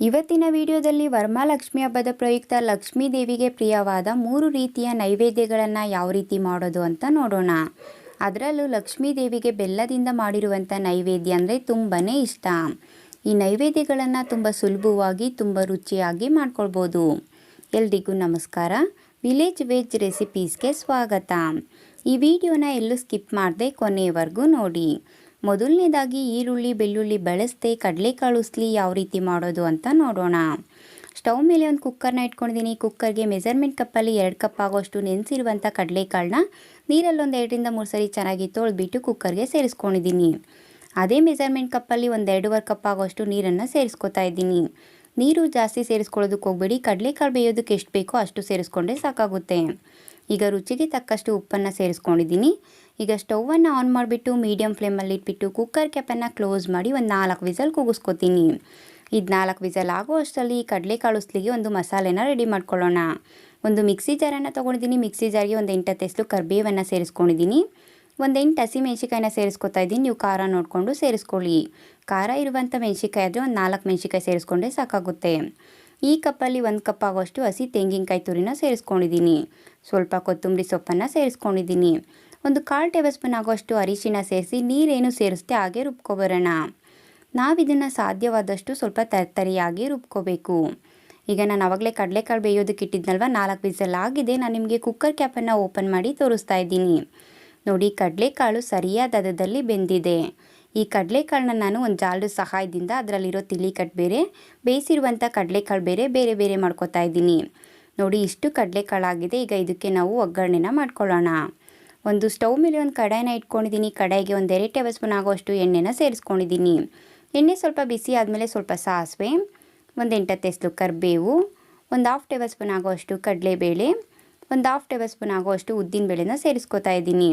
ಇವತ್ತಿನ ವಿಡಿಯೋದಲ್ಲಿ ವರಮಹಾಲಕ್ಷ್ಮಿ ಹಬ್ಬದ ಪ್ರಯುಕ್ತ ಲಕ್ಷ್ಮೀ ದೇವಿಗೆ ಪ್ರಿಯವಾದ ಮೂರು ರೀತಿಯ ನೈವೇದ್ಯಗಳನ್ನು ಯಾವ ರೀತಿ ಮಾಡೋದು ಅಂತ ನೋಡೋಣ. ಅದರಲ್ಲೂ ಲಕ್ಷ್ಮೀ ದೇವಿಗೆ ಬೆಲ್ಲದಿಂದ ಮಾಡಿರುವಂಥ ನೈವೇದ್ಯ ಅಂದರೆ ತುಂಬಾ ಇಷ್ಟ. ಈ ನೈವೇದ್ಯಗಳನ್ನು ತುಂಬ ಸುಲಭವಾಗಿ, ತುಂಬ ರುಚಿಯಾಗಿ ಮಾಡ್ಕೊಳ್ಬೋದು. ಎಲ್ರಿಗೂ ನಮಸ್ಕಾರ. ವಿಲೇಜ್ ವೆಜ್ ರೆಸಿಪೀಸ್ಗೆ ಸ್ವಾಗತ. ಈ ವಿಡಿಯೋನ ಎಲ್ಲೂ ಸ್ಕಿಪ್ ಮಾಡದೆ ಕೊನೆಯವರೆಗೂ ನೋಡಿ. ಮೊದಲನೇದಾಗಿ ಈರುಳ್ಳಿ, ಬೆಳ್ಳುಳ್ಳಿ ಬಳಸದೆ, ಕಡಲೆಕಾಳು ಉಸ್ಲಿ ಯಾವ ರೀತಿ ಮಾಡೋದು ಅಂತ ನೋಡೋಣ. ಸ್ಟವ್ ಮೇಲೆ ಒಂದು ಕುಕ್ಕರ್ನ ಇಟ್ಕೊಂಡಿದ್ದೀನಿ. ಕುಕ್ಕರ್ಗೆ ಮೆಸರ್ಮೆಂಟ್ ಕಪ್ಪಲ್ಲಿ ಎರಡು ಕಪ್ ಆಗೋಷ್ಟು ನೆನೆಸಿರುವಂಥ ಕಡಲೆಕಾಳನ್ನ ನೀರಲ್ಲೊಂದು ಎರಡರಿಂದ ಮೂರು ಸರಿ ಚೆನ್ನಾಗಿ ತೊಳೆದ್ಬಿಟ್ಟು ಕುಕ್ಕರ್ಗೆ ಸೇರಿಸ್ಕೊಂಡಿದ್ದೀನಿ. ಅದೇ ಮೆಸರ್ಮೆಂಟ್ ಕಪ್ಪಲ್ಲಿ ಒಂದು ಎರಡೂವರೆ ಕಪ್ ಆಗೋಷ್ಟು ನೀರನ್ನು ಸೇರಿಸ್ಕೊತಾ ಇದ್ದೀನಿ. ನೀರು ಜಾಸ್ತಿ ಸೇರಿಸ್ಕೊಳ್ಳೋದಕ್ಕೆ ಹೋಗ್ಬೇಡಿ. ಕಡಲೆಕಾಳು ಬೇಯೋದಕ್ಕೆ ಎಷ್ಟು ಬೇಕೋ ಅಷ್ಟು ಸೇರಿಸ್ಕೊಂಡ್ರೆ ಸಾಕಾಗುತ್ತೆ. ಈಗ ರುಚಿಗೆ ತಕ್ಕಷ್ಟು ಉಪ್ಪನ್ನು ಸೇರಿಸ್ಕೊಂಡಿದ್ದೀನಿ. ಈಗ ಸ್ಟೌವನ್ನು ಆನ್ ಮಾಡಿಬಿಟ್ಟು ಮೀಡಿಯಮ್ ಫ್ಲೇಮಲ್ಲಿ ಇಟ್ಬಿಟ್ಟು ಕುಕ್ಕರ್ ಕ್ಯಾಪನ್ನು ಕ್ಲೋಸ್ ಮಾಡಿ ಒಂದು ನಾಲ್ಕು ವಿಸಲ್ ಕೂಗಿಸ್ಕೊತೀನಿ. ಇದು ನಾಲ್ಕು ವಿಸಲ್ ಆಗೋ ಅಷ್ಟರಲ್ಲಿ ಕಡಲೆಕಾಳು ಉಸ್ಲಿಗೆ ಒಂದು ಮಸಾಲೆನ ರೆಡಿ ಮಾಡ್ಕೊಳ್ಳೋಣ. ಒಂದು ಮಿಕ್ಸಿ ಜಾರನ್ನು ತೊಗೊಂಡಿದ್ದೀನಿ. ಮಿಕ್ಸಿ ಜಾರಿಗೆ ಒಂದು ಎಂಟತ್ತು ಎಸ್ಲು ಕರ್ಬೇವನ್ನು ಸೇರಿಸ್ಕೊಂಡಿದ್ದೀನಿ. ಒಂದು ಎಂಟು ಹಸಿ ಮೆಣಸಿಕಾಯಿನ ಸೇರಿಸ್ಕೊತಾ ಇದ್ದೀನಿ. ನೀವು ಖಾರ ನೋಡಿಕೊಂಡು ಸೇರಿಸ್ಕೊಳ್ಳಿ. ಖಾರ ಇರುವಂಥ ಮೆಣಸಿಕಾಯಿ ಆದರೆ ಒಂದು ನಾಲ್ಕು ಮೆಣಸಿಕಾಯಿ ಸೇರಿಸ್ಕೊಂಡ್ರೆ ಸಾಕಾಗುತ್ತೆ. ಈ ಕಪ್ಪಲ್ಲಿ ಒಂದು ಕಪ್ ಆಗೋಷ್ಟು ಹಸಿ ತೆಂಗಿನಕಾಯಿ ತುರಿನ ಸೇರಿಸ್ಕೊಂಡಿದ್ದೀನಿ. ಸ್ವಲ್ಪ ಕೊತ್ತಂಬರಿ ಸೊಪ್ಪನ್ನು ಸೇರಿಸ್ಕೊಂಡಿದ್ದೀನಿ. ಒಂದು ಕಾಲು ಟೇಬಲ್ ಸ್ಪೂನ್ ಆಗೋಷ್ಟು ಅರಿಶಿನ ಸೇರಿಸಿ ನೀರೇನು ಸೇರಿಸ್ತೆ ಹಾಗೆ ರುಬ್ಕೊಬರೋಣ. ನಾವಿದನ್ನು ಸಾಧ್ಯವಾದಷ್ಟು ಸ್ವಲ್ಪ ತರ್ತರಿಯಾಗಿ ರುಬ್ಕೋಬೇಕು. ಈಗ ನಾನು ಆವಾಗಲೇ ಕಡಲೆಕಾಳು ಬೇಯೋದಕ್ಕೆ ಇಟ್ಟಿದ್ನಲ್ವ? ನಾಲ್ಕು ವಿಸಲ್ ಆಗಿದೆ. ನಾನು ನಿಮಗೆ ಕುಕ್ಕರ್ ಕ್ಯಾಪನ್ನು ಓಪನ್ ಮಾಡಿ ತೋರಿಸ್ತಾ ಇದ್ದೀನಿ. ನೋಡಿ, ಕಡಲೆಕಾಳು ಸರಿಯಾದ ಹದದಲ್ಲಿ ಬೆಂದಿದೆ. ಈ ಕಡಲೆಕಾಳನ್ನ ನಾನು ಒಂದು ಜಾಲದ ಸಹಾಯದಿಂದ ಅದರಲ್ಲಿರೋ ತಿಳಿ ಕಟ್ ಬೇರೆ ಬೇಯಿಸಿರುವಂಥ ಕಡಲೆಕಾಳು ಬೇರೆ ಬೇರೆ ಬೇರೆ ಮಾಡ್ಕೋತಾ ಇದ್ದೀನಿ. ನೋಡಿ, ಇಷ್ಟು ಕಡಲೆಕಾಳಾಗಿದೆ. ಈಗ ಇದಕ್ಕೆ ನಾವು ಒಗ್ಗರಣೆನ ಮಾಡ್ಕೊಳ್ಳೋಣ. ಒಂದು ಸ್ಟವ್ ಮೇಲೆ ಒಂದು ಕಡಾಯಿನ ಇಟ್ಕೊಂಡಿದ್ದೀನಿ. ಕಡಾಯಿಗೆ ಒಂದು ಎರಡು ಟೇಬಲ್ ಸ್ಪೂನ್ ಆಗೋಷ್ಟು ಎಣ್ಣೆನ ಸೇರಿಸ್ಕೊಂಡಿದ್ದೀನಿ. ಎಣ್ಣೆ ಸ್ವಲ್ಪ ಬಿಸಿ ಆದಮೇಲೆ ಸ್ವಲ್ಪ ಸಾಸಿವೆ, ಒಂದು ಎಂಟತ್ತೆಸ್ಲು ಕರಿಬೇವು, ಒಂದು ಹಾಫ್ ಟೇಬಲ್ ಸ್ಪೂನ್ ಆಗೋಷ್ಟು ಕಡಲೆಬೇಳೆ, ಒಂದು ಹಾಫ್ ಟೇಬಲ್ ಸ್ಪೂನ್ ಆಗೋಷ್ಟು ಉದ್ದಿನಬೇಳೆನ ಸೇರಿಸ್ಕೊತಾ ಇದ್ದೀನಿ.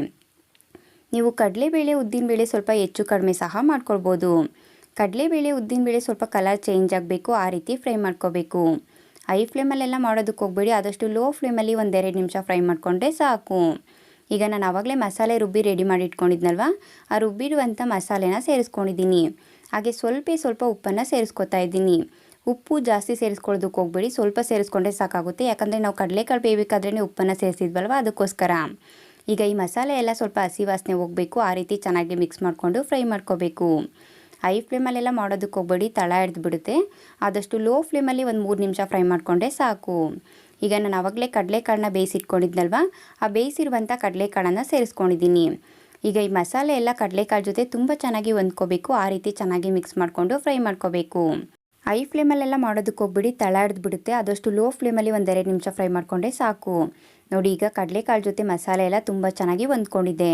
ನೀವು ಕಡಲೆಬೇಳೆ ಉದ್ದಿನಬೇಳೆ ಸ್ವಲ್ಪ ಹೆಚ್ಚು ಕಡಿಮೆ ಸಹ ಮಾಡ್ಕೊಳ್ಬೋದು. ಕಡಲೆಬೇಳೆ ಉದ್ದಿನಬೇಳೆ ಸ್ವಲ್ಪ ಕಲರ್ ಚೇಂಜ್ ಆಗಬೇಕು, ಆ ರೀತಿ ಫ್ರೈ ಮಾಡ್ಕೋಬೇಕು. ಹೈ ಫ್ಲೇಮಲ್ಲೆಲ್ಲ ಮಾಡೋದಕ್ಕೆ ಹೋಗ್ಬೇಡಿ, ಆದಷ್ಟು ಲೋ ಫ್ಲೇಮಲ್ಲಿ ಒಂದೆರಡು ನಿಮಿಷ ಫ್ರೈ ಮಾಡಿಕೊಂಡ್ರೆ ಸಾಕು. ಈಗ ನಾನು ಆವಾಗಲೇ ಮಸಾಲೆ ರುಬ್ಬಿ ರೆಡಿ ಮಾಡಿ ಇಟ್ಕೊಂಡಿದ್ನಲ್ವ? ಆ ರುಬ್ಬಿರುವಂಥ ಮಸಾಲೆನ ಸೇರಿಸ್ಕೊಂಡಿದ್ದೀನಿ ಹಾಗೆ ಸ್ವಲ್ಪ ಸ್ವಲ್ಪ ಉಪ್ಪನ್ನು ಸೇರಿಸ್ಕೊತಾ ಇದ್ದೀನಿ. ಉಪ್ಪು ಜಾಸ್ತಿ ಸೇರಿಸ್ಕೊಳ್ಳೋದಕ್ಕೆ ಹೋಗ್ಬೇಡಿ. ಸ್ವಲ್ಪ ಸೇರಿಸ್ಕೊಂಡ್ರೆ ಸಾಕಾಗುತ್ತೆ. ಯಾಕಂದರೆ ನಾವು ಕಡಲೆಕಾಳು ಬೇಯಬೇಕಾದ್ರೇ ಉಪ್ಪನ್ನು ಸೇರಿಸಿದ್ವಲ್ವ? ಅದಕ್ಕೋಸ್ಕರ. ಈಗ ಈ ಮಸಾಲೆ ಎಲ್ಲ ಸ್ವಲ್ಪ ಹಸಿ ವಾಸನೆ ಹೋಗಬೇಕು. ಆ ರೀತಿ ಚೆನ್ನಾಗಿ ಮಿಕ್ಸ್ ಮಾಡಿಕೊಂಡು ಫ್ರೈ ಮಾಡ್ಕೋಬೇಕು. ಹೈ ಫ್ಲೇಮಲ್ಲೆಲ್ಲ ಮಾಡೋದಕ್ಕೆ ಹೋಗ್ಬೇಡಿ. ತಳ ಹಿಡ್ದು ಬಿಡುತ್ತೆ ಆದಷ್ಟು ಲೋ ಫ್ಲೇಮಲ್ಲಿ ಒಂದು ಮೂರು ನಿಮಿಷ ಫ್ರೈ ಮಾಡಿಕೊಂಡ್ರೆ ಸಾಕು. ಈಗ ನಾನು ಆವಾಗಲೇ ಕಡಲೆಕಾಳನ್ನ ಬೇಯಿಸಿಟ್ಕೊಂಡಿದ್ನಲ್ವ? ಆ ಬೇಯಿಸಿರುವಂಥ ಕಡಲೆಕಾಳನ್ನು ಸೇರಿಸ್ಕೊಂಡಿದ್ದೀನಿ. ಈಗ ಈ ಮಸಾಲೆ ಎಲ್ಲ ಕಡಲೆಕಾಳು ಜೊತೆ ತುಂಬ ಚೆನ್ನಾಗಿ ಹೊಂದ್ಕೋಬೇಕು, ಆ ರೀತಿ ಚೆನ್ನಾಗಿ ಮಿಕ್ಸ್ ಮಾಡಿಕೊಂಡು ಫ್ರೈ ಮಾಡ್ಕೋಬೇಕು. ಹೈ ಫ್ಲೇಮಲ್ಲೆಲ್ಲ ಮಾಡೋದಕ್ಕೆ ಹೋಗ್ಬಿಡಿ ತಳ ಹಿಡ್ದು ಬಿಡುತ್ತೆ. ಅದಷ್ಟು ಲೋ ಫ್ಲೇಮಲ್ಲಿ ಒಂದೆರಡು ನಿಮಿಷ ಫ್ರೈ ಮಾಡಿಕೊಂಡ್ರೆ ಸಾಕು. ನೋಡಿ, ಈಗ ಕಡಲೆಕಾಳು ಜೊತೆ ಮಸಾಲೆ ಎಲ್ಲ ತುಂಬ ಚೆನ್ನಾಗಿ ಹೊಂದ್ಕೊಂಡಿದೆ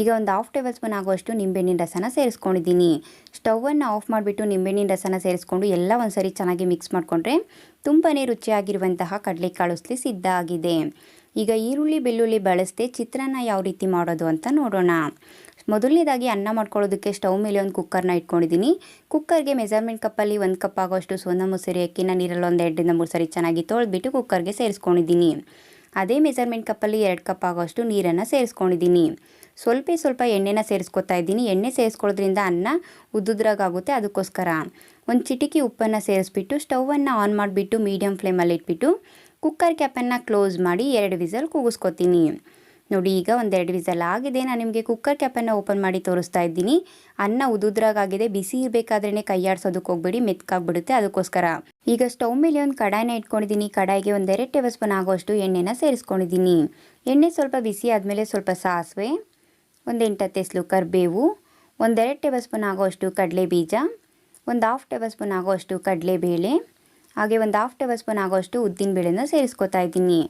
ಈಗ ಒಂದು ಹಾಫ್ ಟೇಬಲ್ ಸ್ಪೂನ್ ಆಗುವಷ್ಟು ನಿಂಬೆಹಣ್ಣಿನ ರಸನ ಸೇರಿಸ್ಕೊಂಡಿದ್ದೀನಿ. ಸ್ಟವನ್ನು ಆಫ್ ಮಾಡಿಬಿಟ್ಟು ನಿಂಬೆಹಣ್ಣಿನ ರಸನ ಸೇರಿಸ್ಕೊಂಡು ಎಲ್ಲ ಒಂದ್ಸರಿ ಚೆನ್ನಾಗಿ ಮಿಕ್ಸ್ ಮಾಡಿಕೊಂಡ್ರೆ ತುಂಬಾ ರುಚಿಯಾಗಿರುವಂತಹ ಕಡಲೆಕಾಳು ಉಸ್ಲಿ ಸಿದ್ಧ ಆಗಿದೆ. ಈಗ ಈರುಳ್ಳಿ, ಬೆಳ್ಳುಳ್ಳಿ ಬಳಸದೆ ಚಿತ್ರಾನ್ನ ಯಾವ ರೀತಿ ಮಾಡೋದು ಅಂತ ನೋಡೋಣ. ಮೊದಲನೇದಾಗಿ ಅನ್ನ ಮಾಡ್ಕೊಳ್ಳೋದಕ್ಕೆ ಸ್ಟವ್ ಮೇಲೆ ಒಂದು ಕುಕ್ಕರ್ನ ಇಟ್ಕೊಂಡಿದ್ದೀನಿ. ಕುಕ್ಕರ್ಗೆ ಮೆಜರ್ಮೆಂಟ್ ಕಪ್ಪಲ್ಲಿ ಒಂದು ಕಪ್ ಆಗೋಷ್ಟು ಸೋನಾ ಮೊಸರಿ, ಅಕ್ಕಿನ ನೀರಲ್ಲಿ ಒಂದು ಎರಡರಿಂದ ಮೂರು ಸರಿ ಚೆನ್ನಾಗಿ ತೊಳೆದ್ಬಿಟ್ಟು ಕುಕ್ಕರ್ಗೆ ಸೇರಿಸ್ಕೊಂಡಿದ್ದೀನಿ. ಅದೇ ಮೆಜರ್ಮೆಂಟ್ ಕಪ್ಪಲ್ಲಿ ಎರಡು ಕಪ್ ಆಗೋಷ್ಟು ನೀರನ್ನು ಸೇರಿಸ್ಕೊಂಡಿದ್ದೀನಿ. ಸ್ವಲ್ಪ ಸ್ವಲ್ಪ ಎಣ್ಣೆನ ಸೇರಿಸ್ಕೊತಾ ಇದ್ದೀನಿ. ಎಣ್ಣೆ ಸೇರಿಸ್ಕೊಳ್ಳೋದ್ರಿಂದ ಅನ್ನ ಉದ್ದುದ್ರಾಗುತ್ತೆ ಅದಕ್ಕೋಸ್ಕರ. ಒಂದು ಚಿಟಿಕಿ ಉಪ್ಪನ್ನು ಸೇರಿಸ್ಬಿಟ್ಟು ಸ್ಟವನ್ನು ಆನ್ ಮಾಡಿಬಿಟ್ಟು ಮೀಡಿಯಮ್ ಫ್ಲೇಮಲ್ಲಿ ಇಟ್ಬಿಟ್ಟು ಕುಕ್ಕರ್ ಕ್ಯಾಪನ್ನು ಕ್ಲೋಸ್ ಮಾಡಿ ಎರಡು ವಿಸಲ್ ಕೂಗಿಸ್ಕೊತೀನಿ ನೋಡಿ, ಈಗ ಒಂದೆರಡು ವಿಸಲ್ ಆಗಿದೆ. ನಾನು ನಿಮಗೆ ಕುಕ್ಕರ್ ಕ್ಯಾಪನ್ನು ಓಪನ್ ಮಾಡಿ ತೋರಿಸ್ತಾ ಇದ್ದೀನಿ. ಅನ್ನ ಉದುದ್ರಾಗಿದೆ ಬಿಸಿ ಇರಬೇಕಾದ್ರೇ ಕೈಯಾಡ್ಸೋದಕ್ಕೆ ಹೋಗ್ಬೇಡಿ, ಮೆತ್ಕಾಗ್ಬಿಡುತ್ತೆ ಅದಕ್ಕೋಸ್ಕರ. ಈಗ ಸ್ಟೌವ್ ಮೇಲೆ ಒಂದು ಕಡಾಯಿನ ಇಟ್ಕೊಂಡಿದ್ದೀನಿ. ಕಡಾಯಿಗೆ ಒಂದೆರಡು ಟೇಬಲ್ ಸ್ಪೂನ್ ಆಗೋಷ್ಟು ಎಣ್ಣೆನ ಸೇರಿಸ್ಕೊಂಡಿದ್ದೀನಿ. ಎಣ್ಣೆ ಸ್ವಲ್ಪ ಬಿಸಿ ಆದಮೇಲೆ ಸ್ವಲ್ಪ ಸಾಸಿವೆ, ಒಂದು ಎಂಟತ್ತೆಸ್ಲು ಕರಿಬೇವು ಒಂದೆರಡು ಟೇಬಲ್ ಸ್ಪೂನ್ ಆಗೋಷ್ಟು ಕಡಲೆ ಬೀಜ, ಒಂದು ಹಾಫ್ ಟೇಬಲ್ ಸ್ಪೂನ್ ಆಗೋಷ್ಟು ಕಡಲೆಬೇಳೆ ಹಾಗೆ ಒಂದು ಹಾಫ್ ಟೇಬಲ್ ಸ್ಪೂನ್ ಆಗೋಷ್ಟು ಉದ್ದಿನ ಬೇಳೆನ ಸೇರಿಸ್ಕೊತಾ ಇದ್ದೀನಿ.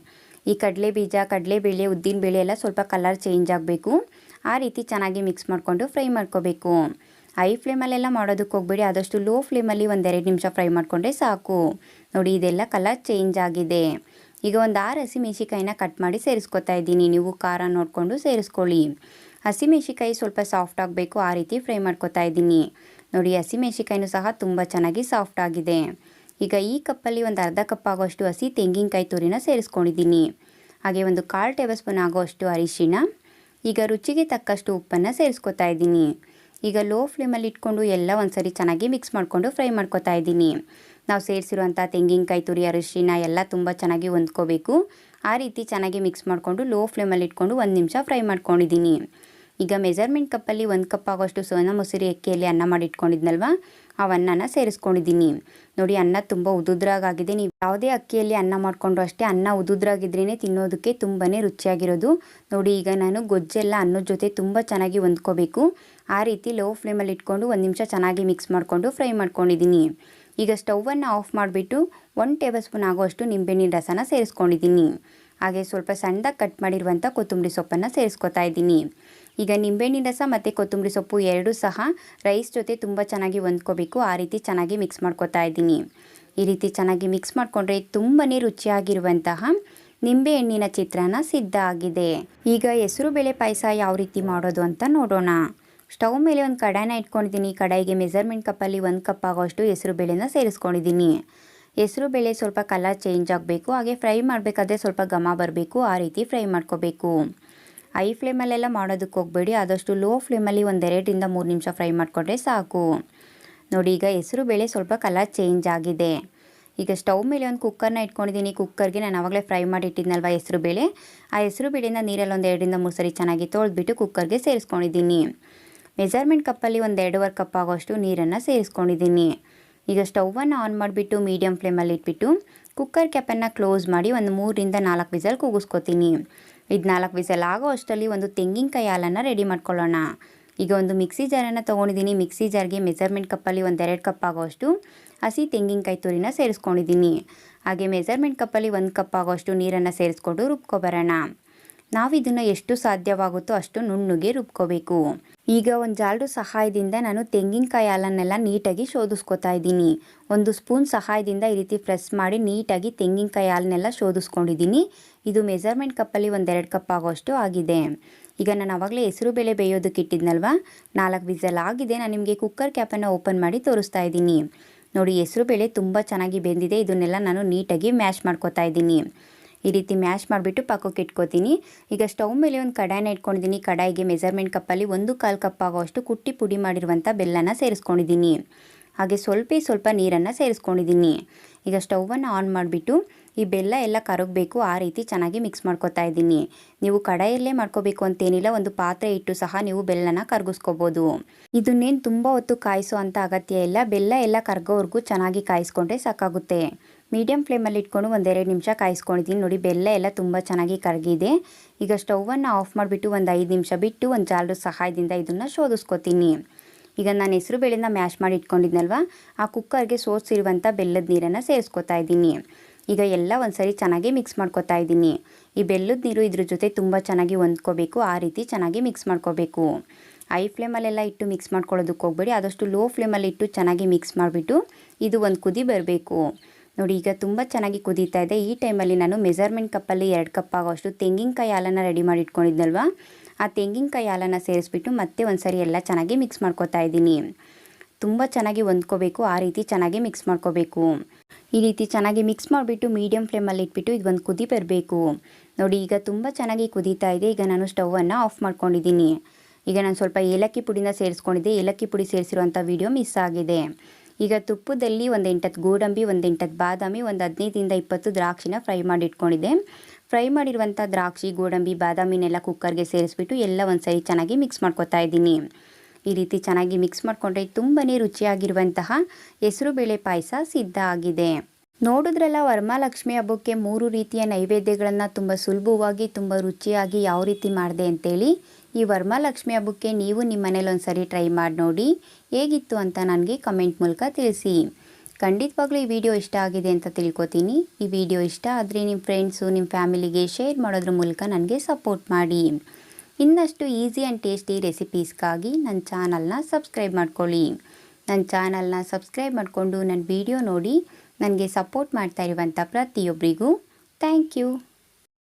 ಈ ಕಡಲೆ ಬೀಜ ಕಡಲೆಬೇಳೆ ಉದ್ದಿನಬೇಳೆ ಎಲ್ಲ ಸ್ವಲ್ಪ ಕಲರ್ ಚೇಂಜ್ ಆಗಬೇಕು. ಆ ರೀತಿ ಚೆನ್ನಾಗಿ ಮಿಕ್ಸ್ ಮಾಡಿಕೊಂಡು ಫ್ರೈ ಮಾಡ್ಕೋಬೇಕು. ಹೈ ಫ್ಲೇಮಲ್ಲೆಲ್ಲ ಮಾಡೋದಕ್ಕೆ ಹೋಗ್ಬೇಡಿ. ಆದಷ್ಟು ಲೋ ಫ್ಲೇಮಲ್ಲಿ ಒಂದೆರಡು ನಿಮಿಷ ಫ್ರೈ ಮಾಡಿಕೊಂಡ್ರೆ ಸಾಕು. ನೋಡಿ, ಇದೆಲ್ಲ ಕಲರ್ ಚೇಂಜ್ ಆಗಿದೆ. ಈಗ ಒಂದು ಆರು ಹಸಿಮೆಣ್ಸಿಕಾಯಿನ ಕಟ್ ಮಾಡಿ ಸೇರಿಸ್ಕೊತಾ ಇದ್ದೀನಿ. ನೀವು ಖಾರ ನೋಡಿಕೊಂಡು ಸೇರಿಸ್ಕೊಳ್ಳಿ. ಹಸಿಮೆಣ್ಸಿಕಾಯಿ ಸ್ವಲ್ಪ ಸಾಫ್ಟ್ ಆಗಬೇಕು. ಆ ರೀತಿ ಫ್ರೈ ಮಾಡ್ಕೊತಾ ಇದ್ದೀನಿ. ನೋಡಿ ಹಸಿಮೆಣ್ಸಿಕಾಯಿನೂ ಸಹ ತುಂಬ ಚೆನ್ನಾಗಿ ಸಾಫ್ಟ್ ಆಗಿದೆ. ಈಗ ಈ ಕಪ್ಪಲ್ಲಿ ಒಂದು ಅರ್ಧ ಕಪ್ ಆಗೋಷ್ಟು ಹಸಿ ತೆಂಗಿನಕಾಯಿ ತುರಿನ ಸೇರಿಸ್ಕೊಂಡಿದ್ದೀನಿ. ಹಾಗೆ ಒಂದು ಕಾಲು ಟೇಬಲ್ ಸ್ಪೂನ್ ಆಗೋಷ್ಟು ಅರಿಶಿಣ, ಈಗ ರುಚಿಗೆ ತಕ್ಕಷ್ಟು ಉಪ್ಪನ್ನು ಸೇರಿಸ್ಕೊತಾ ಇದ್ದೀನಿ. ಈಗ ಲೋ ಫ್ಲೇಮಲ್ಲಿ ಇಟ್ಕೊಂಡು ಎಲ್ಲ ಒಂದ್ಸರಿ ಚೆನ್ನಾಗಿ ಮಿಕ್ಸ್ ಮಾಡಿಕೊಂಡು ಫ್ರೈ ಮಾಡ್ಕೊತಾ ಇದ್ದೀನಿ. ನಾವು ಸೇರಿಸಿರುವಂಥ ತೆಂಗಿನಕಾಯಿ ತುರಿ ಅರಿಶಿನ ಎಲ್ಲ ತುಂಬ ಚೆನ್ನಾಗಿ ಹೊಂದ್ಕೋಬೇಕು. ಆ ರೀತಿ ಚೆನ್ನಾಗಿ ಮಿಕ್ಸ್ ಮಾಡಿಕೊಂಡು ಲೋ ಫ್ಲೇಮಲ್ಲಿ ಇಟ್ಕೊಂಡು ಒಂದು ನಿಮಿಷ ಫ್ರೈ ಮಾಡ್ಕೊಂಡಿದ್ದೀನಿ. ಈಗ ಮೆಜರ್ಮೆಂಟ್ ಕಪ್ಪಲ್ಲಿ ಒಂದು ಕಪ್ ಆಗೋಷ್ಟು ಸೋನಾ ಮೊಸರಿ ಅಕ್ಕಿಯಲ್ಲಿ ಅನ್ನ ಮಾಡಿ ಇಟ್ಕೊಂಡಿದ್ನಲ್ವ ಆ ಅನ್ನನ ಸೇರಿಸ್ಕೊಂಡಿದ್ದೀನಿ. ನೋಡಿ, ಅನ್ನ ತುಂಬ ಉದುದ್ರಾಗಿದೆ ನೀವು ಯಾವುದೇ ಅಕ್ಕಿಯಲ್ಲಿ ಅನ್ನ ಮಾಡಿಕೊಂಡ್ರು ಅಷ್ಟೇ ಅನ್ನ ಉದುದ್ರಾಗಿದ್ರೇ ತಿನ್ನೋದಕ್ಕೆ ತುಂಬಾ ರುಚಿಯಾಗಿರೋದು. ನೋಡಿ, ಈಗ ನಾನು ಗೊಜ್ಜೆಲ್ಲ ಅನ್ನದ ಜೊತೆ ತುಂಬ ಚೆನ್ನಾಗಿ ಹೊಂದ್ಕೋಬೇಕು. ಆ ರೀತಿ ಲೋ ಫ್ಲೇಮಲ್ಲಿ ಇಟ್ಕೊಂಡು ಒಂದು ನಿಮಿಷ ಚೆನ್ನಾಗಿ ಮಿಕ್ಸ್ ಮಾಡಿಕೊಂಡು ಫ್ರೈ ಮಾಡ್ಕೊಂಡಿದ್ದೀನಿ. ಈಗ ಸ್ಟೌವನ್ನು ಆಫ್ ಮಾಡಿಬಿಟ್ಟು ಒನ್ ಟೇಬಲ್ ಸ್ಪೂನ್ ಆಗೋಷ್ಟು ನಿಂಬೆಹಣ್ಣಿನ ರಸನ ಸೇರಿಸ್ಕೊಂಡಿದ್ದೀನಿ. ಹಾಗೆ ಸ್ವಲ್ಪ ಸಣ್ಣದಾಗಿ ಕಟ್ ಮಾಡಿರುವಂಥ ಕೊತ್ತಂಬರಿ ಸೊಪ್ಪನ್ನು ಸೇರಿಸ್ಕೊತಾ ಇದ್ದೀನಿ. ಈಗ ನಿಂಬೆಹಣ್ಣಿನ ರಸ ಮತ್ತು ಕೊತ್ತಂಬರಿ ಸೊಪ್ಪು ಎರಡೂ ಸಹ ರೈಸ್ ಜೊತೆ ತುಂಬ ಚೆನ್ನಾಗಿ ಹೊಂದ್ಕೋಬೇಕು. ಆ ರೀತಿ ಚೆನ್ನಾಗಿ ಮಿಕ್ಸ್ ಮಾಡ್ಕೊತಾ ಇದ್ದೀನಿ. ಈ ರೀತಿ ಚೆನ್ನಾಗಿ ಮಿಕ್ಸ್ ಮಾಡಿಕೊಂಡ್ರೆ ತುಂಬಾ ರುಚಿಯಾಗಿರುವಂತಹ ನಿಂಬೆಹಣ್ಣಿನ ಚಿತ್ರಾನ್ನ ಸಿದ್ಧ ಆಗಿದೆ. ಈಗ ಹೆಸರು ಬೇಳೆ ಪಾಯಸ ಯಾವ ರೀತಿ ಮಾಡೋದು ಅಂತ ನೋಡೋಣ. ಸ್ಟವ್ ಮೇಲೆ ಒಂದು ಕಡಾಯಿನ ಇಟ್ಕೊಂಡಿದ್ದೀನಿ. ಕಡಾಯಿಗೆ ಮೆಜರ್ಮೆಂಟ್ ಕಪ್ಪಲ್ಲಿ ಒಂದು ಕಪ್ ಆಗೋಷ್ಟು ಹೆಸರು ಬೇಳೆನ ಸೇರಿಸ್ಕೊಂಡಿದ್ದೀನಿ. ಹೆಸರು ಬೇಳೆ ಸ್ವಲ್ಪ ಕಲರ್ ಚೇಂಜ್ ಆಗಬೇಕು. ಹಾಗೆ ಫ್ರೈ ಮಾಡಬೇಕಾದ್ರೆ ಸ್ವಲ್ಪ ಘಮ ಬರಬೇಕು. ಆ ರೀತಿ ಫ್ರೈ ಮಾಡ್ಕೋಬೇಕು. ಐ ಫ್ಲೇಮಲ್ಲೆಲ್ಲ ಮಾಡೋದಕ್ಕೆ ಹೋಗಬೇಡಿ. ಆದಷ್ಟು ಲೋ ಫ್ಲೇಮಲ್ಲಿ ಒಂದೆರಡರಿಂದ ಮೂರು ನಿಮಿಷ ಫ್ರೈ ಮಾಡಿಕೊಂಡ್ರೆ ಸಾಕು. ನೋಡಿ, ಈಗ ಹೆಸರು ಬೇಳೆ ಸ್ವಲ್ಪ ಕಲರ್ ಚೇಂಜ್ ಆಗಿದೆ. ಈಗ ಸ್ಟವ್ ಮೇಲೆ ಒಂದು ಕುಕ್ಕರ್ನ ಇಟ್ಕೊಂಡಿದ್ದೀನಿ. ಕುಕ್ಕರ್ಗೆ ನಾನು ಆವಾಗಲೇ ಫ್ರೈ ಮಾಡಿ ಇಟ್ಟಿದ್ನಲ್ವ ಹೆಸರು ಬೇಳೆ? ಆ ಹೆಸರು ಬೇಳೆನ ನೀರಲ್ಲಿ ಒಂದು ಎರಡರಿಂದ ಮೂರು ಸರಿ ಚೆನ್ನಾಗಿ ತೊಳೆದ್ಬಿಟ್ಟು ಕುಕ್ಕರ್ಗೆ ಸೇರಿಸ್ಕೊಂಡಿದ್ದೀನಿ. ಮೆಜರ್ಮೆಂಟ್ ಕಪ್ಪಲ್ಲಿ ಒಂದು ಎರಡೂವರೆ ಕಪ್ ಆಗೋಷ್ಟು ನೀರನ್ನು ಸೇರಿಸ್ಕೊಂಡಿದ್ದೀನಿ. ಈಗ ಸ್ಟವನ್ನು ಆನ್ ಮಾಡಿಬಿಟ್ಟು ಮೀಡಿಯಮ್ ಫ್ಲೇಮಲ್ಲಿ ಇಟ್ಬಿಟ್ಟು ಕುಕ್ಕರ್ ಕ್ಯಾಪನ್ನು ಕ್ಲೋಸ್ ಮಾಡಿ ಒಂದು ಮೂರರಿಂದ ನಾಲ್ಕು ವಿಸಲ್ ಕೂಗಿಸ್ಕೊತೀನಿ. ಇದು ನಾಲ್ಕು ವಿಸಲ್ ಆಗೋ ಅಷ್ಟರಲ್ಲಿ ಒಂದು ತೆಂಗಿನಕಾಯಿ ಹಾಲನ್ನು ರೆಡಿ ಮಾಡ್ಕೊಳ್ಳೋಣ. ಈಗ ಒಂದು ಮಿಕ್ಸಿ ಜಾರನ್ನು ತೊಗೊಂಡಿದ್ದೀನಿ. ಮಿಕ್ಸಿ ಜಾರ್ಗೆ ಮೆಜರ್ಮೆಂಟ್ ಕಪ್ಪಲ್ಲಿ ಒಂದೆರಡು ಕಪ್ ಆಗೋಷ್ಟು ಹಸಿ ತೆಂಗಿನಕಾಯಿ ತುರಿನ ಸೇರಿಸ್ಕೊಂಡಿದ್ದೀನಿ. ಹಾಗೆ ಮೆಜರ್ಮೆಂಟ್ ಕಪ್ಪಲ್ಲಿ ಒಂದು ಕಪ್ ಆಗೋಷ್ಟು ನೀರನ್ನು ಸೇರಿಸ್ಕೊಂಡು ರುಬ್ಕೊಬರೋಣ ನಾವು ಇದನ್ನು ಎಷ್ಟು ಸಾಧ್ಯವಾಗುತ್ತೋ ಅಷ್ಟು ನುಣ್ಣಗೆ ರುಬ್ಕೋಬೇಕು. ಈಗ ಒಂದು ಜಾಲ್ಡು ಸಹಾಯದಿಂದ ನಾನು ತೆಂಗಿನಕಾಯಿ ಹಾಲನ್ನೆಲ್ಲ ನೀಟಾಗಿ ಶೋಧಿಸ್ಕೊತಾ ಇದ್ದೀನಿ. ಒಂದು ಸ್ಪೂನ್ ಸಹಾಯದಿಂದ ಈ ರೀತಿ ಪ್ರೆಸ್ ಮಾಡಿ ನೀಟಾಗಿ ತೆಂಗಿನಕಾಯಿ ಹಾಲನ್ನೆಲ್ಲ ಶೋಧಿಸ್ಕೊಂಡಿದ್ದೀನಿ ಇದು ಮೆಜರ್ಮೆಂಟ್ ಕಪ್ಪಲ್ಲಿ ಒಂದೆರಡು ಕಪ್ ಆಗೋಷ್ಟು ಆಗಿದೆ. ಈಗ ನಾನು ಆವಾಗಲೇ ಹೆಸರು ಬೇಳೆ ಬೇಯೋದಕ್ಕೆ ಇಟ್ಟಿದ್ನಲ್ವ? ನಾಲ್ಕು ವಿಸಲ್ ಆಗಿದೆ. ನಾನು ನಿಮಗೆ ಕುಕ್ಕರ್ ಕ್ಯಾಪನ್ನು ಓಪನ್ ಮಾಡಿ ತೋರಿಸ್ತಾ ಇದ್ದೀನಿ. ನೋಡಿ, ಹೆಸರು ಬೇಳೆ ತುಂಬ ಚೆನ್ನಾಗಿ ಬೆಂದಿದೆ. ಇದನ್ನೆಲ್ಲ ನಾನು ನೀಟಾಗಿ ಮ್ಯಾಶ್ ಮಾಡ್ಕೋತಾ ಇದ್ದೀನಿ. ಈ ರೀತಿ ಮ್ಯಾಶ್ ಮಾಡಿಬಿಟ್ಟು ಪಕ್ಕಕ್ಕೆ ಇಟ್ಕೋತೀನಿ. ಈಗ ಸ್ಟವ್ ಮೇಲೆ ಒಂದು ಕಡಾಯಿನ ಇಟ್ಕೊಂಡಿದ್ದೀನಿ. ಕಡಾಯಿಗೆ ಮೆಜರ್ಮೆಂಟ್ ಕಪ್ಪಲ್ಲಿ ಒಂದು ಕಾಲು ಕಪ್ ಆಗೋಷ್ಟು ಕುಟ್ಟಿ ಪುಡಿ ಮಾಡಿರುವಂಥ ಬೆಲ್ಲನ ಸೇರಿಸ್ಕೊಂಡಿದ್ದೀನಿ. ಹಾಗೆ ಸ್ವಲ್ಪ ಸ್ವಲ್ಪ ನೀರನ್ನು ಸೇರಿಸ್ಕೊಂಡಿದ್ದೀನಿ. ಈಗ ಸ್ಟವನ್ನು ಆನ್ ಮಾಡಿಬಿಟ್ಟು ಈ ಬೆಲ್ಲ ಎಲ್ಲ ಕರಗಬೇಕು. ಆ ರೀತಿ ಚೆನ್ನಾಗಿ ಮಿಕ್ಸ್ ಮಾಡ್ಕೊತಾ ಇದ್ದೀನಿ. ನೀವು ಕಡಾಯಲ್ಲೇ ಮಾಡ್ಕೋಬೇಕು ಅಂತೇನಿಲ್ಲ, ಒಂದು ಪಾತ್ರೆ ಇಟ್ಟು ಸಹ ನೀವು ಬೆಲ್ಲನ ಕರಗಿಸ್ಕೋಬೋದು. ಇದನ್ನೇನು ತುಂಬ ಹೊತ್ತು ಕಾಯಿಸೋ ಅಂತ ಅಗತ್ಯ ಇಲ್ಲ. ಬೆಲ್ಲ ಎಲ್ಲ ಕರ್ಗೋವರೆಗೂ ಚೆನ್ನಾಗಿ ಕಾಯಿಸ್ಕೊಂಡ್ರೆ ಸಾಕಾಗುತ್ತೆ. ಮೀಡಿಯಮ್ ಫ್ಲೇಮಲ್ಲಿ ಇಟ್ಕೊಂಡು ಒಂದೆರಡು ನಿಮಿಷ ಕಾಯಿಸ್ಕೊಂಡಿದ್ದೀನಿ. ನೋಡಿ, ಬೆಲ್ಲ ಎಲ್ಲ ತುಂಬ ಚೆನ್ನಾಗಿ ಕರಗಿದೆ. ಈಗ ಸ್ಟೌವನ್ನು ಆಫ್ ಮಾಡಿಬಿಟ್ಟು ಒಂದು ಐದು ನಿಮಿಷ ಬಿಟ್ಟು ಒಂದು ಜಾಲರು ಸಹಾಯದಿಂದ ಇದನ್ನು ಶೋಧಿಸ್ಕೊತೀನಿ. ಈಗ ನಾನು ಹೆಸರು ಬೇಳೆನ ಮ್ಯಾಶ್ ಮಾಡಿ ಇಟ್ಕೊಂಡಿದ್ನಲ್ವ? ಆ ಕುಕ್ಕರ್ಗೆ ಸೋಸಿರುವಂಥ ಬೆಲ್ಲದ ನೀರನ್ನು ಸೇರಿಸ್ಕೊತಾ ಇದ್ದೀನಿ. ಈಗ ಎಲ್ಲ ಒಂದ್ಸರಿ ಚೆನ್ನಾಗಿ ಮಿಕ್ಸ್ ಮಾಡ್ಕೊತಾ ಇದ್ದೀನಿ. ಈ ಬೆಲ್ಲದ ನೀರು ಇದ್ರ ಜೊತೆ ತುಂಬ ಚೆನ್ನಾಗಿ ಹೊಂದ್ಕೋಬೇಕು. ಆ ರೀತಿ ಚೆನ್ನಾಗಿ ಮಿಕ್ಸ್ ಮಾಡ್ಕೋಬೇಕು. ಐ ಫ್ಲೇಮಲ್ಲೆಲ್ಲ ಇಟ್ಟು ಮಿಕ್ಸ್ ಮಾಡ್ಕೊಳ್ಳೋದಕ್ಕೆ ಹೋಗ್ಬೇಡಿ. ಆದಷ್ಟು ಲೋ ಫ್ಲೇಮಲ್ಲಿ ಇಟ್ಟು ಚೆನ್ನಾಗಿ ಮಿಕ್ಸ್ ಮಾಡಿಬಿಟ್ಟು ಇದು ಒಂದು ಕುದಿ ಬರಬೇಕು. ನೋಡಿ, ಈಗ ತುಂಬ ಚೆನ್ನಾಗಿ ಕುದೀತಾ ಇದೆ. ಈ ಟೈಮಲ್ಲಿ ನಾನು ಮೆಜರ್ಮೆಂಟ್ ಕಪ್ಪಲ್ಲಿ ಎರಡು ಕಪ್ ಆಗೋಷ್ಟು ತೆಂಗಿನಕಾಯಿ ಹಾಲನ್ನು ರೆಡಿ ಮಾಡಿ ಇಟ್ಕೊಂಡಿದ್ನಲ್ವ? ಆ ತೆಂಗಿನಕಾಯಿ ಹಾಲನ್ನು ಸೇರಿಸ್ಬಿಟ್ಟು ಮತ್ತೆ ಒಂದು ಸರಿ ಎಲ್ಲ ಚೆನ್ನಾಗಿ ಮಿಕ್ಸ್ ಮಾಡ್ಕೋತಾ ಇದ್ದೀನಿ. ತುಂಬ ಚೆನ್ನಾಗಿ ಹೊಂದ್ಕೋಬೇಕು, ಆ ರೀತಿ ಚೆನ್ನಾಗಿ ಮಿಕ್ಸ್ ಮಾಡ್ಕೋಬೇಕು. ಈ ರೀತಿ ಚೆನ್ನಾಗಿ ಮಿಕ್ಸ್ ಮಾಡಿಬಿಟ್ಟು ಮೀಡಿಯಮ್ ಫ್ಲೇಮಲ್ಲಿ ಇಟ್ಬಿಟ್ಟು ಇದು ಒಂದು ಕುದಿ ಬರಬೇಕು. ನೋಡಿ, ಈಗ ತುಂಬ ಚೆನ್ನಾಗಿ ಕುದೀತಾ ಇದೆ. ಈಗ ನಾನು ಸ್ಟವನ್ನು ಆಫ್ ಮಾಡ್ಕೊಂಡಿದ್ದೀನಿ. ಈಗ ನಾನು ಸ್ವಲ್ಪ ಏಲಕ್ಕಿ ಪುಡಿನ ಸೇರಿಸ್ಕೊಂಡಿದ್ದೆ. ಏಲಕ್ಕಿ ಪುಡಿ ಸೇರಿಸಿರುವಂಥ ವೀಡಿಯೋ ಮಿಸ್ ಆಗಿದೆ. ಈಗ ತುಪ್ಪದಲ್ಲಿ ಒಂದು ಎಂಟತ್ತು ಗೋಡಂಬಿ ಒಂದು ಎಂಟತ್ತು ಬಾದಾಮಿ, ಒಂದು ಹದಿನೈದರಿಂದ ಇಪ್ಪತ್ತು ದ್ರಾಕ್ಷಿನ ಫ್ರೈ ಮಾಡಿ ಇಟ್ಕೊಂಡಿದ್ದೆ ಫ್ರೈ ಮಾಡಿರುವಂಥ ದ್ರಾಕ್ಷಿ, ಗೋಡಂಬಿ, ಬಾದಾಮಿನೆಲ್ಲ ಕುಕ್ಕರ್ಗೆ ಸೇರಿಸ್ಬಿಟ್ಟು ಎಲ್ಲ ಒಂದು ಸರಿ ಚೆನ್ನಾಗಿ ಮಿಕ್ಸ್ ಮಾಡ್ಕೊತಾ ಇದ್ದೀನಿ. ಈ ರೀತಿ ಚೆನ್ನಾಗಿ ಮಿಕ್ಸ್ ಮಾಡಿಕೊಂಡ್ರೆ ತುಂಬಾ ರುಚಿಯಾಗಿರುವಂತಹ ಹೆಸರುಬೇಳೆ ಪಾಯಸ ಸಿದ್ಧ ಆಗಿದೆ. ನೋಡಿದ್ರಲ್ಲ ವರಮಹಾಲಕ್ಷ್ಮಿ ಹಬ್ಬಕ್ಕೆ ಮೂರು ರೀತಿಯ ನೈವೇದ್ಯಗಳನ್ನು ತುಂಬ ಸುಲಭವಾಗಿ, ತುಂಬ ರುಚಿಯಾಗಿ ಯಾವ ರೀತಿ ಮಾಡಿದೆ ಅಂತೇಳಿ? ಈ ವರ್ಮಾಲಕ್ಷ್ಮಿ ಹಬ್ಬಕ್ಕೆ ನೀವು ನಿಮ್ಮ ಮನೇಲಿ ಒಂದು ಸರಿ ಟ್ರೈ ಮಾಡಿ ನೋಡಿ ಹೇಗಿತ್ತು ಅಂತ ನನಗೆ ಕಮೆಂಟ್ ಮೂಲಕ ತಿಳಿಸಿ. ಖಂಡಿತವಾಗ್ಲೂ ಈ ವಿಡಿಯೋ ಇಷ್ಟ ಆಗಿದೆ ಅಂತ ತಿಳ್ಕೊತೀನಿ. ಈ ವಿಡಿಯೋ ಇಷ್ಟ ಆದರೆ ನಿಮ್ಮ ಫ್ರೆಂಡ್ಸು ನಿಮ್ಮ ಫ್ಯಾಮಿಲಿಗೆ ಶೇರ್ ಮಾಡೋದ್ರ ಮೂಲಕ ನನಗೆ ಸಪೋರ್ಟ್ ಮಾಡಿ. ಇನ್ನಷ್ಟು ಈಸಿ ಆ್ಯಂಡ್ ಟೇಸ್ಟಿ ರೆಸಿಪೀಸ್ಗಾಗಿ ನನ್ನ ಚಾನಲ್ನ ಸಬ್ಸ್ಕ್ರೈಬ್ ಮಾಡ್ಕೊಳ್ಳಿ. ನನ್ನ ಚಾನಲ್ನ ಸಬ್ಸ್ಕ್ರೈಬ್ ಮಾಡಿಕೊಂಡು ನನ್ನ ವಿಡಿಯೋ ನೋಡಿ, ನನಗೆ ಸಪೋರ್ಟ್ ಮಾಡ್ತಾ ಇರುವಂಥ ಪ್ರತಿಯೊಬ್ಬರಿಗೂ ಥ್ಯಾಂಕ್ ಯು